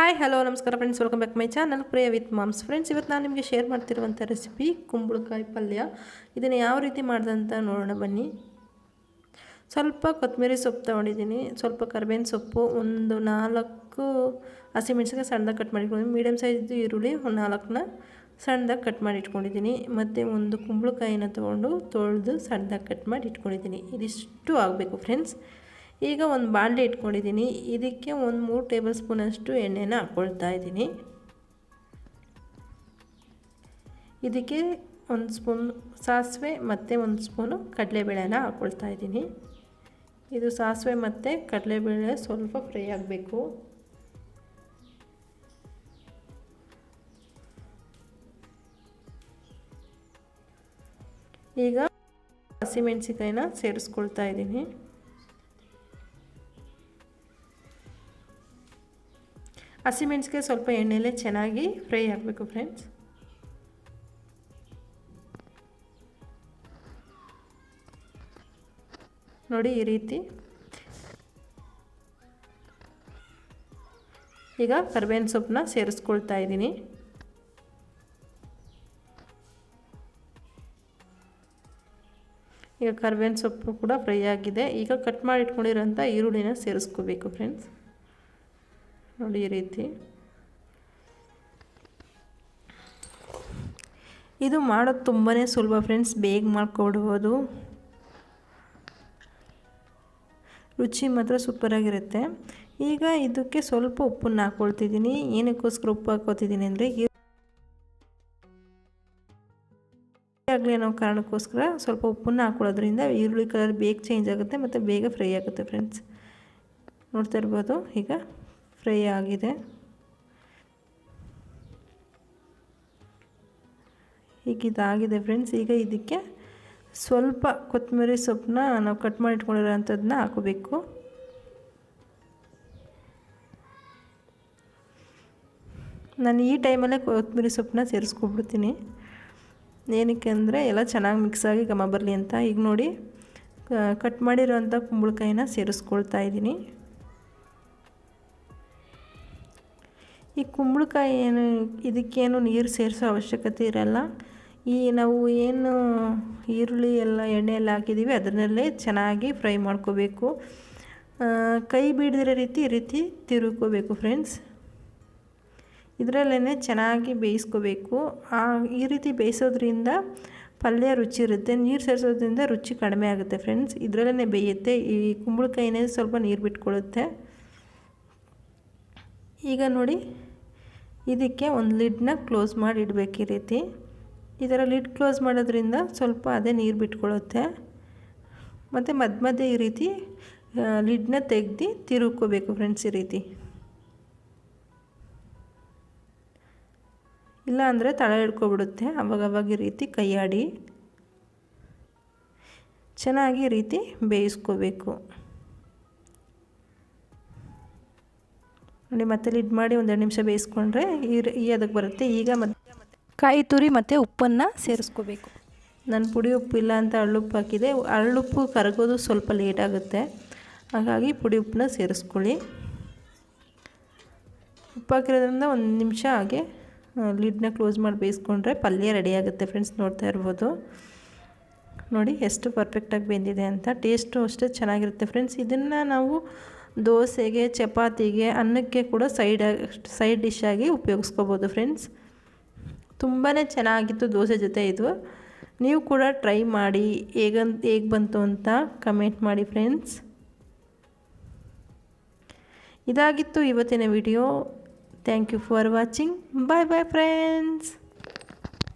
Hi hello ನಮಸ್ಕಾರ friends welcome back my channel Priya with moms friends ಇವತ್ತು ನಾನು ನಿಮಗೆ ಶೇರ್ ಮಾಡ್ತಿರುವಂಥ ರೆಸಿಪಿ ಕುಂಬಳಕಾಯಿ ಪಲ್ಯ. ಇದನ್ನು ಯಾವ ರೀತಿ ಮಾಡ್ದಂತ ನೋಡೋಣ, ಬನ್ನಿ. ಸ್ವಲ್ಪ ಕೊತ್ತಂಬರಿ ಸೊಪ್ಪು ತೊಗೊಂಡಿದ್ದೀನಿ. ಸ್ವಲ್ಪ ಕರ್ಬೇವಿನ ಸೊಪ್ಪು, ಒಂದು ನಾಲ್ಕು ಹಸಿಮೆಣ್ಸಿಗೆ ಸಣ್ಣದಾಗ ಕಟ್ ಮಾಡಿಟ್ಕೊಂಡಿದ್ದೀನಿ. ಮೀಡಿಯಮ್ ಸೈಜ್ದು ಈರುಳ್ಳಿ, ಒಂದು ನಾಲ್ಕನ್ನ ಸಣ್ಣದಾಗಿ ಕಟ್ ಮಾಡಿ ಇಟ್ಕೊಂಡಿದ್ದೀನಿ ಮತ್ತು ಒಂದು ಕುಂಬಳಕಾಯಿನ ತೊಗೊಂಡು ತೊಳೆದು ಸಣ್ಣದಾಗಿ ಕಟ್ ಮಾಡಿ ಇಟ್ಕೊಂಡಿದ್ದೀನಿ ಇದಿಷ್ಟು ಆಗಬೇಕು ಫ್ರೆಂಡ್ಸ್ ಈಗ ಒಂದು ಬಾಣಲೆ ಇಟ್ಕೊಂಡಿದ್ದೀನಿ. ಇದಕ್ಕೆ ಒಂದು ಮೂರು ಟೇಬಲ್ ಸ್ಪೂನಷ್ಟು ಎಣ್ಣೆನ ಹಾಕ್ಕೊಳ್ತಾ ಇದ್ದೀನಿ. ಇದಕ್ಕೆ ಒಂದು ಸ್ಪೂನ್ ಸಾಸಿವೆ ಮತ್ತು ಒಂದು ಸ್ಪೂನು ಕಡಲೆಬೇಳೆನ ಹಾಕ್ಕೊಳ್ತಾ ಇದ್ದೀನಿ. ಇದು ಸಾಸಿವೆ ಮತ್ತು ಕಡಲೆಬೇಳೆ ಸ್ವಲ್ಪ ಫ್ರೈ ಆಗಬೇಕು. ಈಗ ಹಸಿಮೆಣಸಿಕಾಯಿನ ಸೇರಿಸ್ಕೊಳ್ತಾ ಇದ್ದೀನಿ. ಹಸಿಮೆಣ್ಸಿಗೆ ಸ್ವಲ್ಪ ಎಣ್ಣೆಲೆ ಚೆನ್ನಾಗಿ ಫ್ರೈ ಆಗಬೇಕು ಫ್ರೆಂಡ್ಸ್. ನೋಡಿ ಈ ರೀತಿ. ಈಗ ಕರ್ಬೇವಿನ ಸೊಪ್ಪನ್ನ ಸೇರಿಸ್ಕೊಳ್ತಾ ಇದ್ದೀನಿ. ಈಗ ಕರ್ಬೇವಿನ ಸೊಪ್ಪು ಕೂಡ ಫ್ರೈ ಆಗಿದೆ. ಈಗ ಕಟ್ ಮಾಡಿ ಇಟ್ಕೊಂಡಿರೋಂಥ ಈರುಳ್ಳಿನ ಸೇರಿಸ್ಕೋಬೇಕು ಫ್ರೆಂಡ್ಸ್. ನೋಡಿ ಈ ರೀತಿ. ಇದು ಮಾಡೋದು ತುಂಬಾ ಸುಲಭ ಫ್ರೆಂಡ್ಸ್, ಬೇಗ ಮಾಡ್ಕೊಡ್ಬೋದು. ರುಚಿ ಮಾತ್ರ ಸೂಪರಾಗಿರುತ್ತೆ ಈಗ ಇದಕ್ಕೆ ಸ್ವಲ್ಪ ಉಪ್ಪನ್ನು ಹಾಕ್ಕೊಳ್ತಿದ್ದೀನಿ ಏನಕ್ಕೋಸ್ಕರ ಉಪ್ಪು ಹಾಕೋತಿದ್ದೀನಿ ಅಂದರೆ ಆಗಲಿ ಅನ್ನೋ ಕಾರಣಕ್ಕೋಸ್ಕರ ಸ್ವಲ್ಪ ಉಪ್ಪನ್ನು ಹಾಕೊಳ್ಳೋದ್ರಿಂದ ಈರುಳ್ಳಿ ಕಲರ್ ಬೇಗ ಚೇಂಜ್ ಆಗುತ್ತೆ ಮತ್ತು ಬೇಗ ಫ್ರೈ ಆಗುತ್ತೆ ಫ್ರೆಂಡ್ಸ್. ನೋಡ್ತಾ ಇರ್ಬೋದು ಈಗ. ಫ್ರೈ ಆಗಿದೆ. ಈಗ ಇದಾಗಿದೆ ಫ್ರೆಂಡ್ಸ್. ಈಗ ಇದಕ್ಕೆ ಸ್ವಲ್ಪ ಕೊತ್ತಂಬರಿ ಸೊಪ್ಪನ್ನ ನಾವು ಕಟ್ ಮಾಡಿ ಇಟ್ಕೊಂಡಿರೋಂಥದ್ದನ್ನ ಹಾಕೋಬೇಕು. ನಾನು ಈ ಟೈಮಲ್ಲೇ ಕೊತ್ತಂಬರಿ ಸೊಪ್ಪನ್ನ ಸೇರಿಸ್ಕೊಬಿಡ್ತೀನಿ. ಏನಕ್ಕೆ ಅಂದರೆ ಎಲ್ಲ ಚೆನ್ನಾಗಿ ಮಿಕ್ಸ್ ಆಗಿ ಘಮ ಬರಲಿ ಅಂತ. ಈಗ ನೋಡಿ ಕಟ್ ಮಾಡಿರೋಂಥ ಕುಂಬಳಕಾಯಿನ ಸೇರಿಸ್ಕೊಳ್ತಾ ಇದ್ದೀನಿ. ಈ ಕುಂಬಳಕಾಯಿ ಏನು, ಇದಕ್ಕೇನು ನೀರು ಸೇರಿಸೋ ಅವಶ್ಯಕತೆ ಇರಲ್ಲ. ಈ ನಾವು ಏನು ಈರುಳ್ಳಿ ಎಲ್ಲ ಎಣ್ಣೆಯಲ್ಲಿ ಹಾಕಿದ್ದೀವಿ ಅದರಲ್ಲೇ ಚೆನ್ನಾಗಿ ಫ್ರೈ ಮಾಡ್ಕೋಬೇಕು. ಕೈ ಬಿಡದಿರೋ ರೀತಿ ಈ ರೀತಿ ತಿರುಗ್ಕೋಬೇಕು ಫ್ರೆಂಡ್ಸ್. ಇದರಲ್ಲೇ ಚೆನ್ನಾಗಿ ಬೇಯಿಸ್ಕೋಬೇಕು. ಈ ರೀತಿ ಬೇಯಿಸೋದ್ರಿಂದ ಪಲ್ಯ ರುಚಿ ಇರುತ್ತೆ, ನೀರು ಸೇರಿಸೋದ್ರಿಂದ ರುಚಿ ಕಡಿಮೆ ಆಗುತ್ತೆ ಫ್ರೆಂಡ್ಸ್. ಇದರಲ್ಲೇ ಬೇಯುತ್ತೆ, ಈ ಕುಂಬಳಕಾಯಿನೇ ಸ್ವಲ್ಪ ನೀರು ಬಿಟ್ಕೊಳ್ಳುತ್ತೆ ಈಗ ನೋಡಿ, ಇದಕ್ಕೆ ಒಂದು ಲಿಡ್ನ ಕ್ಲೋಸ್ ಮಾಡಿ ಇಡಬೇಕು ಈ ರೀತಿ. ಈ ಥರ ಲಿಡ್ ಕ್ಲೋಸ್ ಮಾಡೋದ್ರಿಂದ ಸ್ವಲ್ಪ ಅದೇ ನೀರು ಬಿಟ್ಕೊಳ್ಳುತ್ತೆ. ಮತ್ತು ಮಧ್ಯ ಮಧ್ಯೆ ಈ ರೀತಿ ಲಿಡ್ನ ತೆಗ್ದು ತಿರುಕೋಬೇಕು ಫ್ರೆಂಡ್ಸ್ ಈ ರೀತಿ. ಇಲ್ಲ ಅಂದರೆ ತಳ ಹಿಡ್ಕೊಬಿಡುತ್ತೆ, ಅವಾಗವಾಗ ಈ ರೀತಿ ಕೈಯಾಡಿ. ಚೆನ್ನಾಗಿ ರೀತಿ ಬೇಯಿಸ್ಕೋಬೇಕು. ನೋಡಿ ಮತ್ತೆ ಲಿಡ್ ಮಾಡಿ ಒಂದೆರಡು ನಿಮಿಷ ಬೇಯಿಸ್ಕೊಂಡ್ರೆ ಈ ಅದಕ್ಕೆ ಬರುತ್ತೆ. ಈಗ ಮತ್ತೆ ಕಾಯಿ ತುರಿ ಮತ್ತು ಉಪ್ಪನ್ನು ಸೇರಿಸ್ಕೋಬೇಕು. ನಾನು ಪುಡಿ ಉಪ್ಪು ಇಲ್ಲ ಅಂತ ಹಳ್ಳುಪ್ಪು ಹಾಕಿದೆ. ಹಳ್ಳುಪ್ಪು ಕರಗೋದು ಸ್ವಲ್ಪ ಲೇಟ್ ಆಗುತ್ತೆ. ಹಾಗಾಗಿ ಪುಡಿ ಉಪ್ಪನ್ನ ಸೇರಿಸ್ಕೊಳ್ಳಿ. ಉಪ್ಪು ಹಾಕಿರೋದ್ರಿಂದ ಒಂದು ನಿಮಿಷ ಹಾಗೆ ಲಿಡ್ನ ಕ್ಲೋಸ್ ಮಾಡಿ ಬೇಯಿಸ್ಕೊಂಡ್ರೆ ಪಲ್ಯ ರೆಡಿ ಆಗುತ್ತೆ ಫ್ರೆಂಡ್ಸ್ ನೋಡ್ತಾ ಇರ್ಬೋದು. ನೋಡಿ ಎಷ್ಟು ಪರ್ಫೆಕ್ಟಾಗಿ ಬೆಂದಿದೆ ಅಂತ. ಟೇಸ್ಟು ಅಷ್ಟೇ ಚೆನ್ನಾಗಿರುತ್ತೆ ಫ್ರೆಂಡ್ಸ್. ಇದನ್ನು ನಾವು ದೋಸೆಗೆ, ಚಪಾತಿಗೆ, ಅನ್ನಕ್ಕೆ ಕೂಡ ಸೈಡ್ ಸೈಡ್ ಡಿಶ್ ಆಗಿ ಉಪಯೋಗಿಸ್ಕೋಬೋದು ಫ್ರೆಂಡ್ಸ್ ತುಂಬಾ ಚೆನ್ನಾಗಿತ್ತು ದೋಸೆ ಜೊತೆ ಇದು. ನೀವು ಕೂಡ ಟ್ರೈ ಮಾಡಿ ಹೇಗಂತ, ಹೇಗೆ ಬಂತು ಅಂತ ಕಮೆಂಟ್ ಮಾಡಿ ಫ್ರೆಂಡ್ಸ್ ಇದಾಗಿತ್ತು ಇವತ್ತಿನ video thank you for watching bye bye friends